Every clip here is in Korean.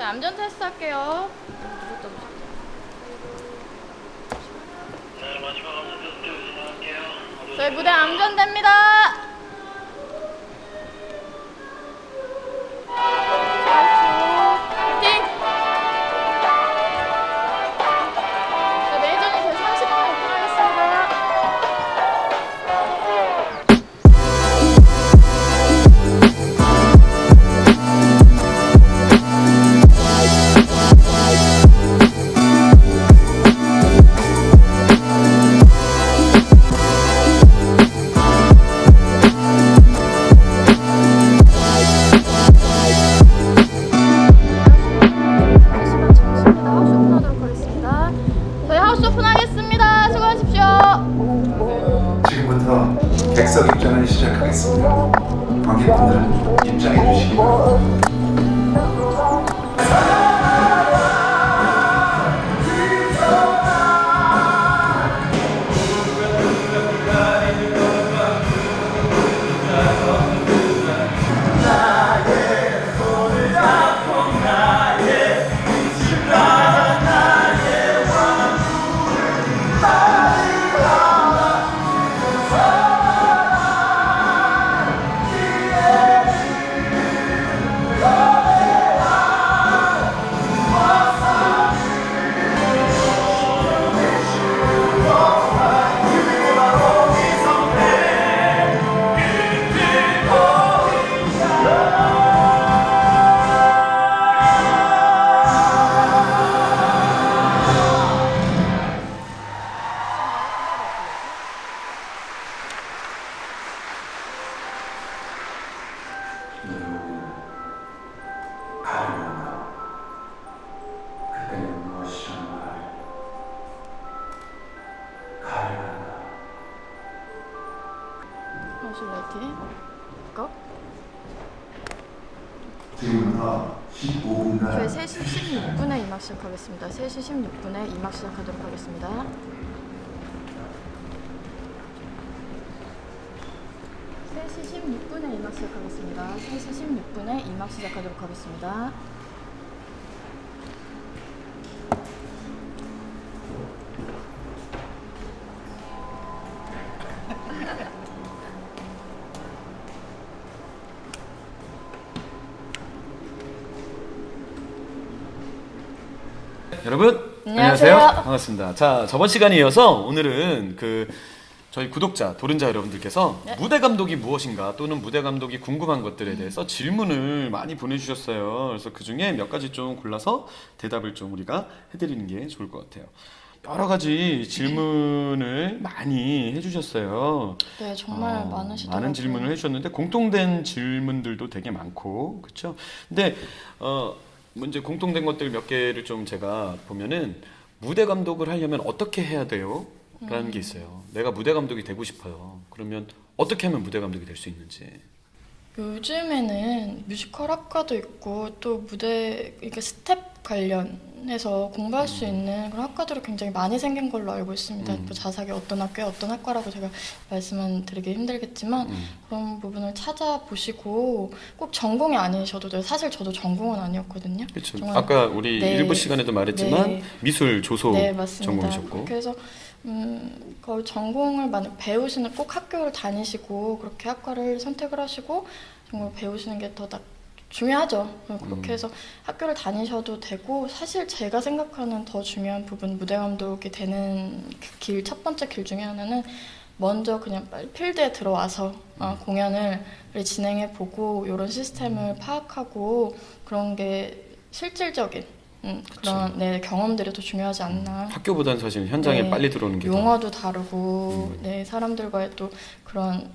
자, 암전 테스트 할게요. 네, 마지막 암전 테스트 진행할게요. 저희 무대 암전됩니다. 하겠습니다. 3시 16분에 임학 시작하도록 하겠습니다. 세시 16분에 임학 시작하겠습니다. 3시 16분에 임학 시작하도록 하겠습니다. 여러분 안녕하세요. 반갑습니다. 자 저번 시간에 이어서 오늘은 그 저희 구독자 도른자 여러분들께서 네. 무대 감독이 무엇인가 또는 무대 감독이 궁금한 것들에 대해서 질문을 많이 보내주셨어요. 그래서 그 중에 몇 가지 좀 골라서 대답을 좀 우리가 해드리는 게 좋을 것 같아요. 여러 가지 질문을 많이 해주셨어요. 네, 정말 어, 많으시더라고요. 많은 질문을 해주셨는데 공통된 질문들도 되게 많고 그렇죠. 근데 어 문제 공통된 것들 몇 개를 좀 제가 보면은 무대 감독을 하려면 어떻게 해야 돼요? 라는 음. 게 있어요. 내가 무대 감독이 되고 싶어요. 그러면 어떻게 하면 무대 감독이 될 수 있는지. 요즘에는 뮤지컬 학과도 있고 또 무대 이렇게 스텝 관련해서 공부할 수 있는 그런 학과들이 굉장히 많이 생긴 걸로 알고 있습니다. 음. 또 자세하게 어떤 학교에 어떤 학과라고 제가 말씀은 드리기 힘들겠지만 음. 그런 부분을 찾아보시고 꼭 전공이 아니셔도 돼요. 사실 저도 전공은 아니었거든요. 그렇죠. 정말- 아까 우리 네. 일부 시간에도 말했지만 네. 미술 조소 네, 맞습니다. 전공이셨고. 그래서 음, 거의 전공을 만약 배우시는 꼭 학교를 다니시고 그렇게 학과를 선택을 하시고 정말 배우시는 게 더 중요하죠. 그렇게 음. 해서 학교를 다니셔도 되고 사실 제가 생각하는 더 중요한 부분 무대 감독이 되는 길 첫 번째 길 중에 하나는 먼저 그냥 빨리 필드에 들어와서 어, 공연을 진행해 보고 이런 시스템을 파악하고 그런 게 실질적인 음, 그런 네, 경험들이 더 중요하지 않나. 학교보다는 사실 현장에 네. 빨리 들어오는 게 더. 용어도 다르고 음. 네 사람들과의 또 그런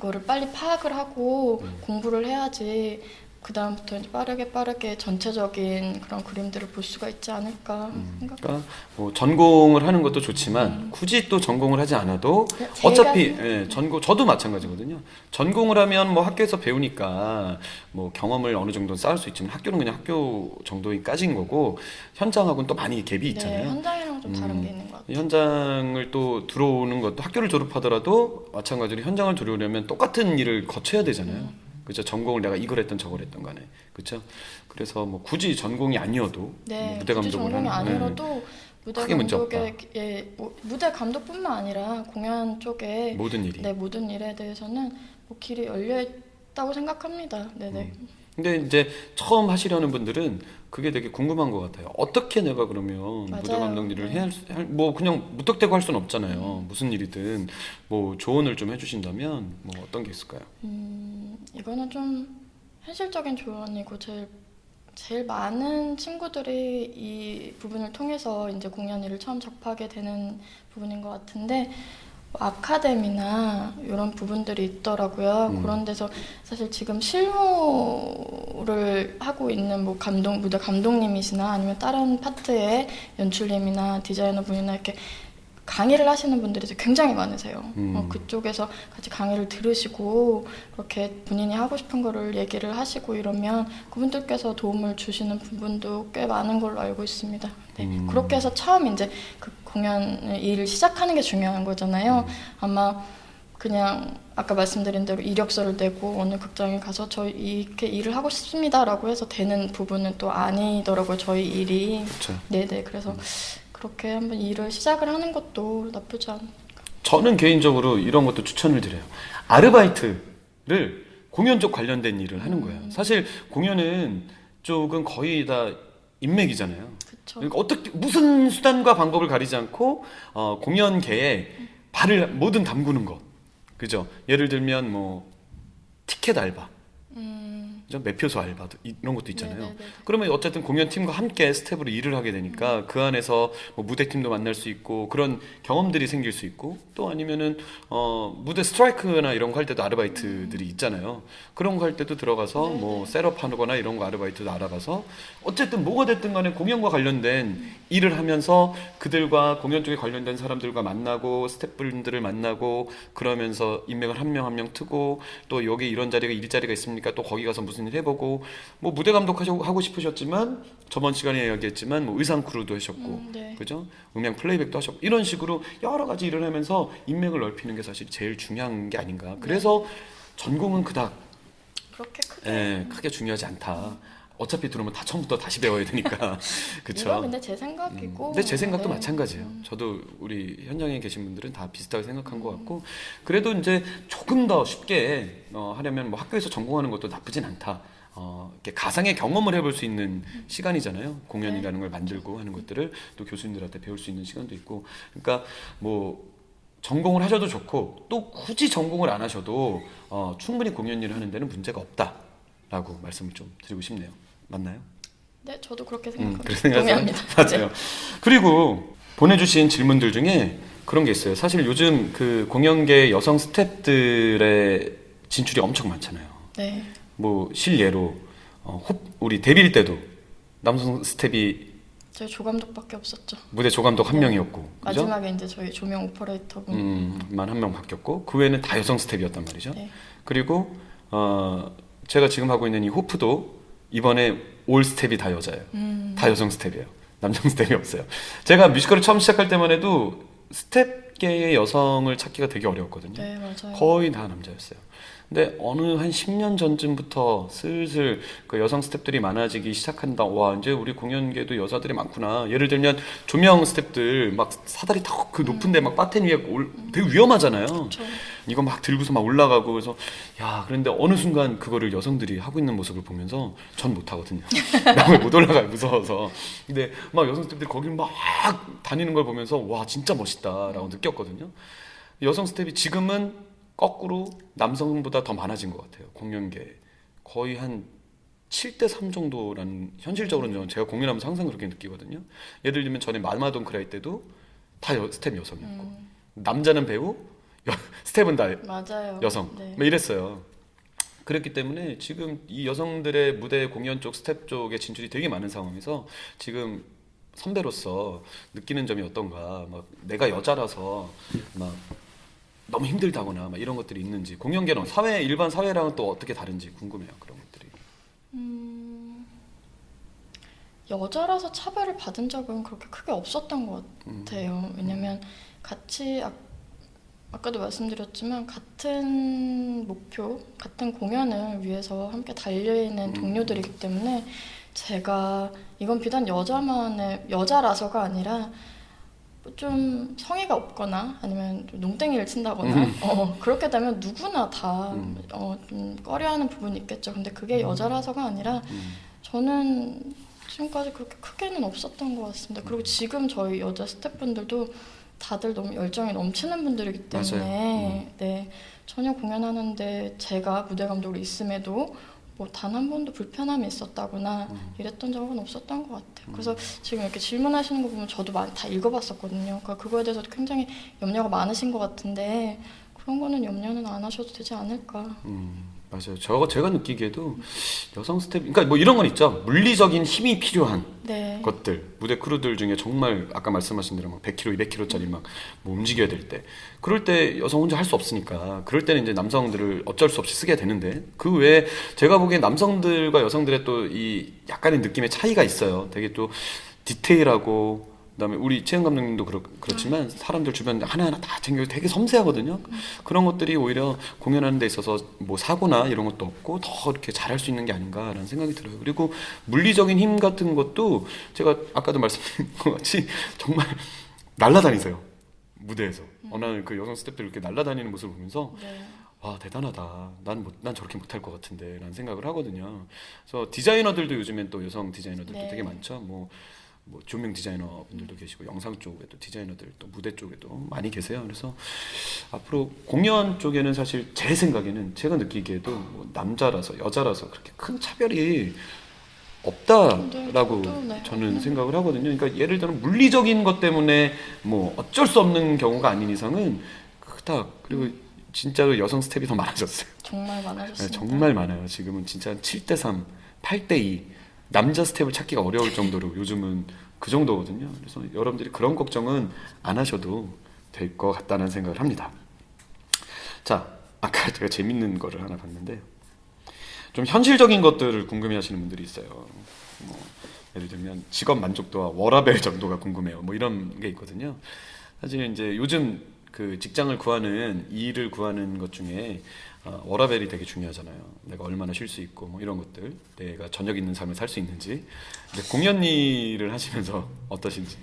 거를 빨리 파악을 하고 음. 공부를 해야지 그 다음부터 빠르게 빠르게 전체적인 그런 그림들을 볼 수가 있지 않을까 음, 생각. 그러니까 뭐 전공을 하는 것도 좋지만 굳이 또 전공을 하지 않아도 네, 어차피 예, 전공 저도 마찬가지거든요. 전공을 하면 뭐 학교에서 배우니까 뭐 경험을 어느 정도 쌓을 수 있지만 학교는 그냥 학교 정도까지인 거고 현장하고는 또 많이 갭이 네 있잖아요. 현장이랑 좀 다른 음. 게 있는 것 같아요. 현장을 또 들어오는 것도 학교를 졸업하더라도 마찬가지로 현장을 들어오려면 똑같은 일을 거쳐야 되잖아요. 그죠? 전공을 내가 이걸 했던 저걸 했던 간에 그렇죠? 그래서 뭐 굳이 전공이 아니어도 뭐 네, 무대 굳이 감독을 전공이 하는 네. 아니라도 무대 크게 문제 감독의 예, 뭐, 무대 감독뿐만 아니라 공연 쪽에 모든 일이. 네, 모든 일에 대해서는 뭐 길이 열려 있다고 생각합니다. 네네. 음. 근데 이제 처음 하시려는 분들은 그게 되게 궁금한 것 같아요. 어떻게 내가 그러면 무대 맞아요. 감독 일을 네. 해야 뭐 그냥 무턱대고 할 수는 없잖아요. 무슨 일이든 뭐 조언을 좀 해주신다면 뭐 어떤 게 있을까요? 음, 이거는 좀 현실적인 조언이고 제일 제일 많은 친구들이 이 부분을 통해서 이제 공연 일을 처음 접하게 되는 부분인 것 같은데 뭐 아카데미나 이런 부분들이 있더라고요. 음. 그런 데서 사실 지금 실무를 하고 있는 뭐 감독 무대 감독님이시나 아니면 다른 파트의 연출님이나 디자이너 분이나 이렇게 강의를 하시는 분들이 굉장히 많으세요. 음. 어, 그쪽에서 같이 강의를 들으시고 그렇게 본인이 하고 싶은 거를 얘기를 하시고 이러면 그분들께서 도움을 주시는 부분도 꽤 많은 걸로 알고 있습니다. 네. 음. 그렇게 해서 처음 이제 그 공연 일을 시작하는 게 중요한 거잖아요. 음. 아마 그냥 아까 말씀드린 대로 이력서를 내고 어느 극장에 가서 저 이렇게 일을 하고 싶습니다라고 해서 되는 부분은 또 아니더라고요. 저희 일이. 그렇죠. 네네. 그래서 그렇게 한번 일을 시작을 하는 것도 나쁘지 않. 저는 개인적으로 이런 것도 추천을 드려요. 아르바이트를 공연 쪽 관련된 일을 하는 거예요. 음. 사실 공연은 쪽은 거의 다 인맥이잖아요. 그쵸. 그러니까 어떻게 무슨 수단과 방법을 가리지 않고 어, 공연계에 발을 뭐든 담그는 것, 그죠? 예를 들면 뭐 티켓 알바, 음. 매표소 알바 이런 것도 있잖아요. 네네네. 그러면 어쨌든 공연팀과 함께 스텝으로 일을 하게 되니까 그 안에서 뭐 무대팀도 만날 수 있고 그런 경험들이 생길 수 있고 또 아니면은 어 무대 스트라이크나 이런 거 할 때도 아르바이트들이 있잖아요. 그런 거 할 때도 들어가서 뭐 셋업 하거나 이런 거 아르바이트도 알아봐서 어쨌든 뭐가 됐든 간에 공연과 관련된 일을 하면서 그들과 공연 쪽에 관련된 사람들과 만나고 스태프분들을 만나고 그러면서 인맥을 한 명 한명 트고 또 여기 이런 자리가 이 자리가 있습니까? 또 거기 가서 무슨 일 해보고 뭐 무대 감독 하시고 하고 싶으셨지만 저번 시간에 이야기했지만 뭐 의상 크루도 하셨고 음, 네. 그죠? 음향 플레이백도 하셨고 이런 식으로 여러 가지 일을 하면서 인맥을 넓히는 게 사실 제일 중요한 게 아닌가. 그래서 전공은 그닥 그렇게 크게. 예, 크게 중요하지 않다. 어차피 들어오면 다 처음부터 다시 배워야 되니까 그렇죠. 이건 근데 제 생각이고. 근데 제 생각도 네. 마찬가지예요. 저도 우리 현장에 계신 분들은 다 비슷하게 생각한 것 같고 그래도 이제 조금 더 쉽게 어, 하려면 뭐 학교에서 전공하는 것도 나쁘진 않다. 어, 이렇게 가상의 경험을 해볼 수 있는 시간이잖아요. 공연이라는 걸 만들고 하는 것들을 또 교수님들한테 배울 수 있는 시간도 있고. 그러니까 뭐 전공을 하셔도 좋고 또 굳이 전공을 안 하셔도 어, 충분히 공연 일을 하는 데는 문제가 없다라고 말씀을 좀 드리고 싶네요. 맞나요? 네, 저도 그렇게 음, 생각합니다. 그렇게 생각하세요? 동의합니다. 맞아요. 그리고 보내주신 질문들 중에 그런 게 있어요. 사실 요즘 그 공연계 여성 스태프들의 진출이 엄청 많잖아요. 네. 뭐 실례로 어, 호- 우리 데뷔 때도 남성 스텝이 저희 조감독밖에 없었죠. 무대 조감독 한 네. 명이었고, 그죠? 마지막에 이제 저희 조명 오퍼레이터분. 음, 만 한 명 바뀌었고 그 외에는 다 여성 스텝이었단 말이죠. 네. 그리고 어, 제가 지금 하고 있는 이 호프도 이번에 올 스텝이 다 여자예요. 음. 다 여성 스텝이에요. 남성 스텝이 없어요. 제가 뮤지컬을 처음 시작할 때만 해도 스텝계의 여성을 찾기가 되게 어려웠거든요. 네, 맞아요. 거의 다 남자였어요. 근데 어느 한 10년 전쯤부터 슬슬 그 여성 스텝들이 많아지기 시작한다. 와, 이제 우리 공연계도 여자들이 많구나. 예를 들면 조명 스텝들 막 사다리 탁 그 높은데 막 바텐 위에 올, 되게 위험하잖아요. 그렇죠. 이거 막 들고서 막 올라가고 그래서 야 그런데 어느 순간 그거를 여성들이 하고 있는 모습을 보면서 전 못하거든요. 나무 못 올라가요 무서워서. 근데 막 여성 스텝들이 거길 막 다니는 걸 보면서 와 진짜 멋있다라고 느꼈거든요. 여성 스텝이 지금은 거꾸로 남성보다 더 많아진 것 같아요. 공연계 거의 한 7대 3 정도라는 현실적으로는 저는 제가 공연하면서 항상 그렇게 느끼거든요. 예를 들면 전에 마마돈 크라이 때도 다 여, 스텝 여성이었고 음, 남자는 배우, 여, 스텝은 다 맞아요. 여성. 네. 뭐 이랬어요. 그랬기 때문에 지금 이 여성들의 무대 공연 쪽 스텝 쪽에 진출이 되게 많은 상황에서 지금 선배로서 느끼는 점이 어떤가 막 내가 여자라서 막 너무 힘들다거나 막 이런 것들이 있는지 공연계는 사회 일반 사회랑은 또 어떻게 다른지 궁금해요 그런 것들이 음, 여자라서 차별을 받은 적은 그렇게 크게 없었던 것 음. 같아요. 왜냐면 같이 아, 아까도 말씀드렸지만 같은 목표, 같은 공연을 위해서 함께 달려있는 음. 동료들이기 때문에 제가 이건 비단 여자만의 여자라서가 아니라 좀 성의가 없거나 아니면 좀 농땡이를 친다거나 어, 그렇게 되면 누구나 다 음. 어, 좀 꺼려하는 부분이 있겠죠. 근데 그게 여자라서가 아니라 음. 저는 지금까지 그렇게 크게는 없었던 것 같습니다. 그리고 지금 저희 여자 스태프분들도 다들 너무 열정이 넘치는 분들이기 때문에 맞아요. 네 전혀 공연하는데 제가 무대 감독으로 있음에도 뭐 단 한 번도 불편함이 있었다거나 음. 이랬던 적은 없었던 것 같아요. 그래서 지금 이렇게 질문하시는 거 보면 저도 많이 다 읽어봤었거든요. 그러니까 그거에 대해서 굉장히 염려가 많으신 것 같은데 그런 거는 염려는 안 하셔도 되지 않을까. 음, 맞아요. 저 제가 느끼기에도 여성 스텝, 그러니까 뭐 이런 건 있죠. 물리적인 힘이 필요한 네. 것들, 무대 크루들 중에 정말 아까 말씀하신 대로 막 100kg, 200kg짜리 막 뭐 움직여야 될 때, 그럴 때 여성 혼자 할 수 없으니까, 그럴 때는 이제 남성들을 어쩔 수 없이 쓰게 되는데, 그 외에 제가 보기엔 남성들과 여성들의 또 이 약간의 느낌의 차이가 있어요. 되게 또 디테일하고 그다음에 우리 채영 감독님도 그렇, 그렇지만 사람들 주변 하나하나 다 챙겨 되게 섬세하거든요. 그런 것들이 오히려 공연하는 데 있어서 뭐 사고나 이런 것도 없고 더 이렇게 잘할 수 있는 게 아닌가라는 생각이 들어요. 그리고 물리적인 힘 같은 것도 제가 아까도 말씀드린 것 같이 정말 날아다니세요. 무대에서. 어느 날그 여성 스태프들 이렇게 날아다니는 모습을 보면서 네. 와 대단하다. 난, 못, 난 저렇게 못할 것 같은데 라는 생각을 하거든요. 그래서 디자이너들도 요즘엔 또 여성 디자이너들도 네. 되게 많죠. 뭐, 뭐 조명 디자이너 분들도 계시고 영상 쪽에도 디자이너들 또 무대 쪽에도 많이 계세요. 그래서 앞으로 공연 쪽에는 사실 제 생각에는 제가 느끼기에도 뭐 남자라서 여자라서 그렇게 큰 차별이 없다라고 네, 네. 저는 생각을 하거든요. 그러니까 예를 들어 물리적인 것 때문에 뭐 어쩔 수 없는 경우가 아닌 이상은 그닥 그리고 진짜로 여성 스텝이 더 많아졌어요. 정말 네, 많아졌습니다. 정말 많아요. 지금은 진짜 7대 3, 8대 2 남자 스텝을 찾기가 어려울 정도로 요즘은 그 정도거든요. 그래서 여러분들이 그런 걱정은 안 하셔도 될 것 같다는 생각을 합니다. 자, 아까 제가 재밌는 거를 하나 봤는데 좀 현실적인 것들을 궁금해하시는 분들이 있어요. 뭐 예를 들면 직업 만족도와 워라벨 정도가 궁금해요. 뭐 이런 게 있거든요. 사실 이제 요즘 그 직장을 구하는 일을 구하는 것 중에 어, 워라벨이 되게 중요하잖아요. 내가 얼마나 쉴 수 있고 뭐 이런 것들, 내가 저녁 있는 삶을 살 수 있는지. 근데 공연 일을 하시면서 어떠신지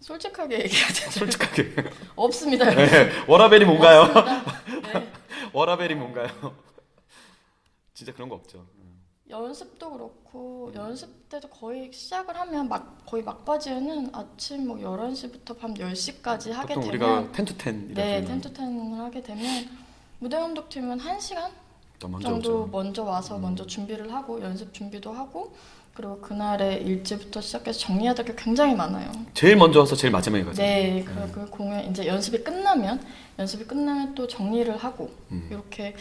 솔직하게 돼요. 솔직하게 없습니다. 네, 워라벨이 뭔가요? 없습니다. 네. 워라벨이 뭔가요? 진짜 그런 거 없죠. 연습도 그렇고 연습 때도 거의 시작을 하면 막 거의 막바지에는 아침 뭐 11시부터 밤 10시까지 하게 보통 되면 우리가 텐투텐 네, 텐투텐을 하게 되면 무대 감독팀은 1시간 더 먼저 정도 오죠. 먼저 와서 음. 먼저 준비를 하고 연습 준비도 하고 그리고 그날의 일지부터 시작해서 정리해야 될 게 굉장히 많아요. 제일 먼저 와서 제일 마지막에 가죠. 네, 그, 그 공연 이제 연습이 끝나면 연습이 끝나면 또 정리를 하고 음. 이렇게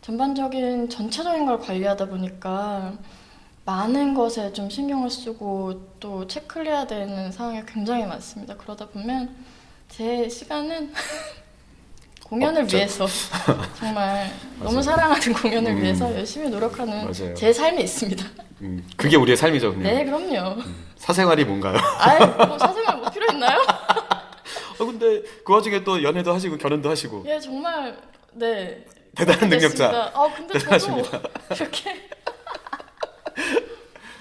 전반적인 전체적인 걸 관리하다 보니까 많은 것에 좀 신경을 쓰고 또 체크를 해야 되는 상황이 굉장히 많습니다. 그러다 보면 제 시간은 공연을 없죠. 위해서 정말 너무. 사랑하는 공연을 음. 위해서 열심히 노력하는 맞아요. 제 삶이 있습니다. 음, 그게 우리의 삶이죠. 그냥. 네, 그럼요. 사생활이 뭔가요? 아이, 뭐 사생활 뭐 필요 있나요? 어, 근데 그 와중에 또 연애도 하시고 결혼도 하시고 예, 정말 네. 대단한 능력자. 아, 근데 대단하십니다. 이렇게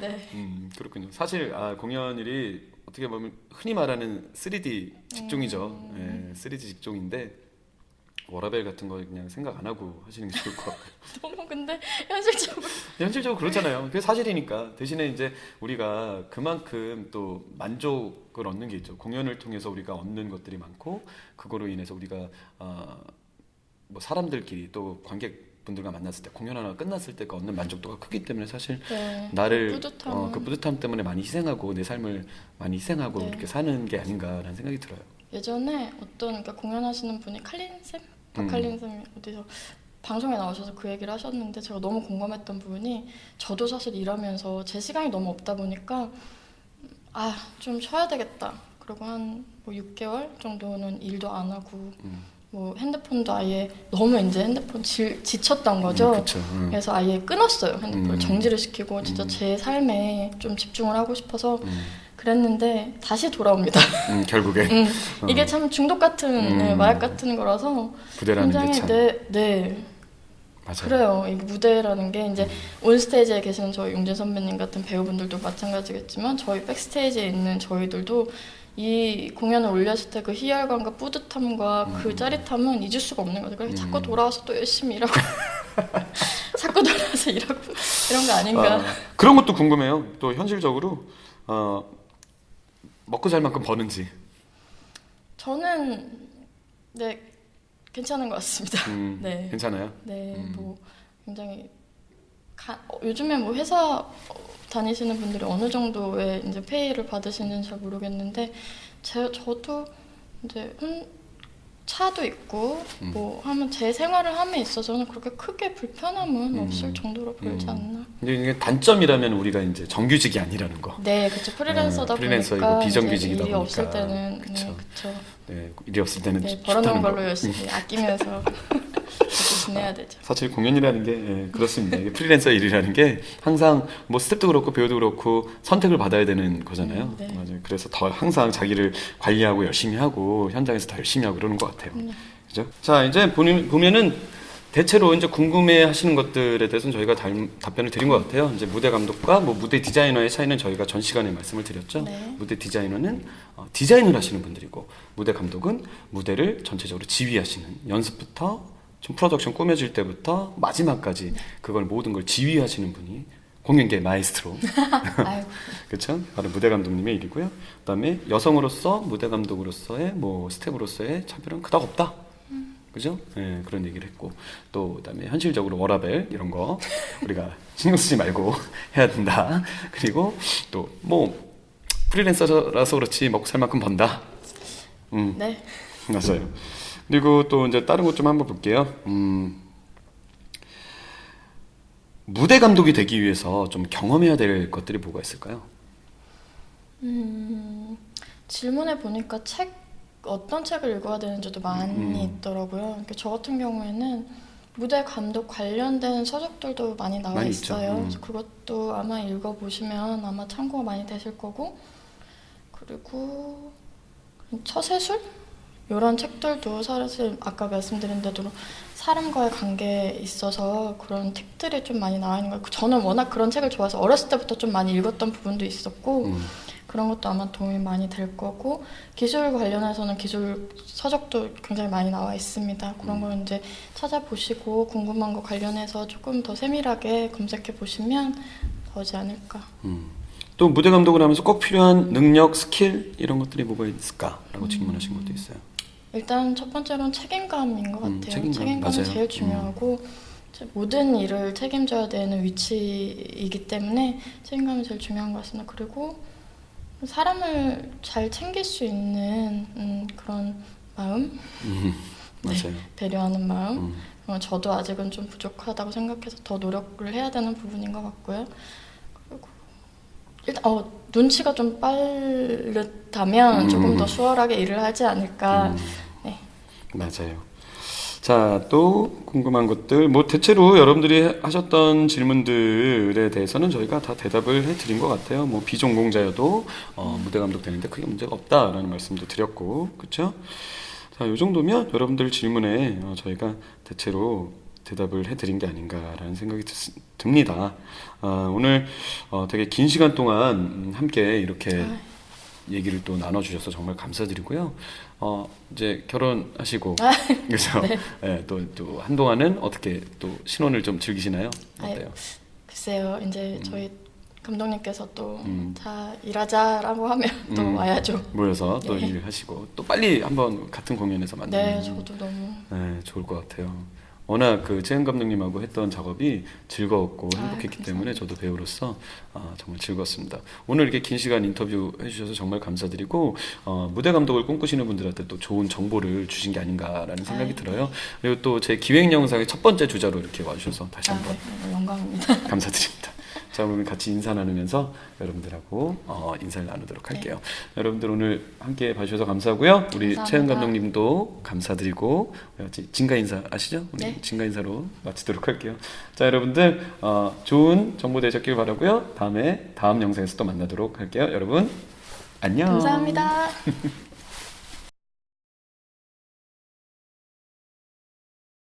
네. 음, 그렇군요. 사실 아, 공연일이 어떻게 보면 흔히 말하는 3D 직종이죠. 음. 예, 3D 직종인데 워라벨 같은 거 그냥 생각 안 하고 하시는 게 좋을 것 같아요. 너무 근데 현실적으로 현실적으로 그렇잖아요. 그게 사실이니까. 대신에 이제 우리가 그만큼 또 만족을 얻는 게 있죠. 공연을 통해서 우리가 얻는 것들이 많고 그거로 인해서 우리가 어, 뭐 사람들끼리 또 관객 분들과 만났을 때 공연 하나 끝났을 때그 얻는 만족도가 크기 때문에 사실 네. 나를 뿌듯함. 어, 그 뿌듯함 때문에 많이 희생하고 내 삶을 많이 희생하고 네. 이렇게 사는 게 아닌가라는 생각이 들어요. 예전에 어떤 그러니까 공연하시는 분이 칼린 쌤, 음. 박칼린 쌤이 어디서 방송에 나오셔서 그 얘기를 하셨는데 제가 너무 공감했던 부분이 저도 사실 일하면서 제 시간이 너무 없다 보니까 아 좀 쉬어야 되겠다. 그리고 한뭐 6개월 정도는 일도 안 하고 음. 뭐 핸드폰도 아예 너무 이제 핸드폰 지, 지쳤던 거죠. 그렇죠. 음. 그래서 아예 끊었어요 핸드폰을 음. 정지를 시키고 진짜 음. 제 삶에 좀 집중을 하고 싶어서 음. 그랬는데 다시 돌아옵니다. 음, 결국에 음, 어. 이게 참 중독 같은 음. 네, 마약 같은 거라서 부대라는 굉장히 게 참. 네, 네 맞아요. 그래요. 이 무대라는 게 이제 온 스테이지에 계시는 저희 용진 선배님 같은 배우분들도 마찬가지겠지만 저희 백스테이지에 있는 저희들도 이 공연을 올렸을 때 그 희열감과 뿌듯함과 그 짜릿함은 잊을 수가 없는 거죠. 그래서 자꾸 음. 돌아와서 또 열심히 일하고 자꾸 돌아와서 일하고 이런 거 아닌가. 아, 그런 것도 궁금해요. 또 현실적으로 어, 먹고 살 만큼 버는지. 저는 네 괜찮은 것 같습니다. 음, 네. 괜찮아요. 네, 음. 뭐 굉장히 가, 어, 요즘에 뭐 회사 어, 다니시는 분들이 어느 정도의 이제 페이를 받으시는지 잘 모르겠는데 제 저도 이제 음, 차도 있고 음. 뭐 하면 제 생활을 함에 있어서는 그렇게 크게 불편함은 음. 없을 정도로 보이지 음. 않나. 근데 이게 단점이라면 우리가 이제 정규직이 아니라는 거. 네, 그쵸 프리랜서다 어, 프리랜서이고 보니까 비정규직이다 일이 없을 보니까. 때는 그쵸. 네, 그쵸. 네, 일이 없을 때는 네, 벌어놓은 거. 걸로 열심히 아끼면서 지내야 되죠. 사실 공연이라는 게 예, 그렇습니다. 이게 프리랜서 일이라는 게 항상 뭐 스텝도 그렇고 배우도 그렇고 선택을 받아야 되는 거잖아요. 음, 네. 맞아요. 그래서 더 항상 자기를 관리하고 열심히 하고 현장에서 더 열심히 하고 그러는 것 같아요. 음. 그죠? 자 이제 보니, 보면은 대체로 이제 궁금해 하시는 것들에 대해서는 저희가 달- 답변을 드린 것 같아요. 이제 무대 감독과 뭐 무대 디자이너의 차이는 저희가 전 시간에 말씀을 드렸죠. 네. 무대 디자이너는 어, 디자인을 하시는 분들이고 무대 감독은 무대를 전체적으로 지휘하시는 연습부터 좀 프로덕션 꾸며질 때부터 마지막까지 그걸 모든 걸 지휘하시는 분이 공연계 마에스트로 아이고. 그렇죠? 바로 무대 감독님의 일이고요. 그다음에 여성으로서 무대 감독으로서의 뭐 스텝으로서의 차별은 그닥 없다. 그죠? 예, 그런 얘기를 했고 또 그다음에 현실적으로 워라벨 이런 거 우리가 신경 쓰지 말고 해야 된다. 그리고 또 뭐 프리랜서라서 그렇지 먹고 살 만큼 번다. 음, 네. 맞아요. 그리고 또 이제 다른 것 좀 한번 볼게요. 음, 무대 감독이 되기 위해서 좀 경험해야 될 것들이 뭐가 있을까요? 음, 질문에 보니까 책 어떤 책을 읽어야 되는지도 많이 음. 있더라고요. 그러니까 저 같은 경우에는 무대 감독 관련된 서적들도 많이 나와 많이 있죠. 있어요. 음. 그래서 그것도 아마 읽어 보시면 아마 참고가 많이 되실 거고 그리고 처세술 이런 책들도 사실 아까 말씀드린 대로 사람과의 관계에 있어서 그런 팁들이 좀 많이 나와 있는 거예요. 저는 워낙 그런 책을 좋아해서 어렸을 때부터 좀 많이 읽었던 부분도 있었고 음, 그런 것도 아마 도움이 많이 될 거고 기술 관련해서는 기술 서적도 굉장히 많이 나와 있습니다. 그런 걸 이제 찾아보시고 궁금한 거 관련해서 조금 더 세밀하게 검색해 보시면 나오지 않을까. 음. 또 무대 감독을 하면서 꼭 필요한 능력, 스킬 이런 것들이 뭐가 있을까라고 음. 질문하신 것도 있어요. 일단 첫 번째로는 책임감인 것 같아요. 음, 책임감, 책임감이 맞아요. 음. 제일 중요하고 이제 모든 일을 책임져야 되는 위치이기 때문에 책임감이 제일 중요한 것 같습니다. 그리고 사람을 잘 챙길 수 있는 음, 그런 마음, 음, 맞아요. 배려하는 마음. 음, 어, 저도 아직은 좀 부족하다고 생각해서 더 노력을 해야 되는 부분인 것 같고요. 일단 어, 눈치가 좀 빠르다면 음. 조금 더 수월하게 일을 하지 않을까. 음. 네. 맞아요. 자, 또 궁금한 것들, 뭐 대체로 여러분들이 하셨던 질문들에 대해서는 저희가 다 대답을 해드린 것 같아요. 뭐 비전공자여도 어, 무대 감독 되는데 크게 문제가 없다라는 말씀도 드렸고, 그렇죠? 자, 이 정도면 여러분들 질문에 어, 저희가 대체로 대답을 해드린 게 아닌가라는 생각이 드, 듭니다. 아, 오늘 어, 되게 긴 시간 동안 음, 함께 이렇게 아. 얘기를 또 나눠주셔서 정말 감사드리고요. 어, 이제 결혼하시고, 아, 그래서 네. 예, 또, 또 한동안은 어떻게 또 신혼을 좀 즐기시나요? 어때요? 글쎄요, 이제 저희 감독님께서 또 음. 자 일하자라고 하면 또 음. 와야죠. 모여서 또 네. 일을 하시고 또 빨리 한번 같은 공연에서 만나면 네, 저도 너무 네, 좋을 것 같아요. 워낙 그 재현 감독님하고 했던 작업이 즐거웠고 아, 행복했기 감사합니다. 때문에 저도 배우로서 아, 정말 즐거웠습니다. 오늘 이렇게 긴 시간 인터뷰 해주셔서 정말 감사드리고 어, 무대 감독을 꿈꾸시는 분들한테 또 좋은 정보를 주신 게 아닌가라는 생각이 아이, 들어요. 그리고 또 제 기획 영상의 첫 번째 주자로 이렇게 와주셔서 다시 아, 한번 네, 너무 영광입니다. 감사드립니다. 자, 그러면 같이 인사 나누면서 여러분들하고 어, 인사를 나누도록 할게요. 여러분들 오늘 함께 봐주셔서 감사하고요. 우리 네. 감사합니다. 최은 감독님도 감사드리고 같이 진가 인사 아시죠? 우리 네. 진가 인사로 마치도록 할게요. 자, 여러분들 어, 좋은 정보 되셨길 바라고요. 다음에 다음 영상에서 또 만나도록 할게요. 여러분 안녕. 감사합니다.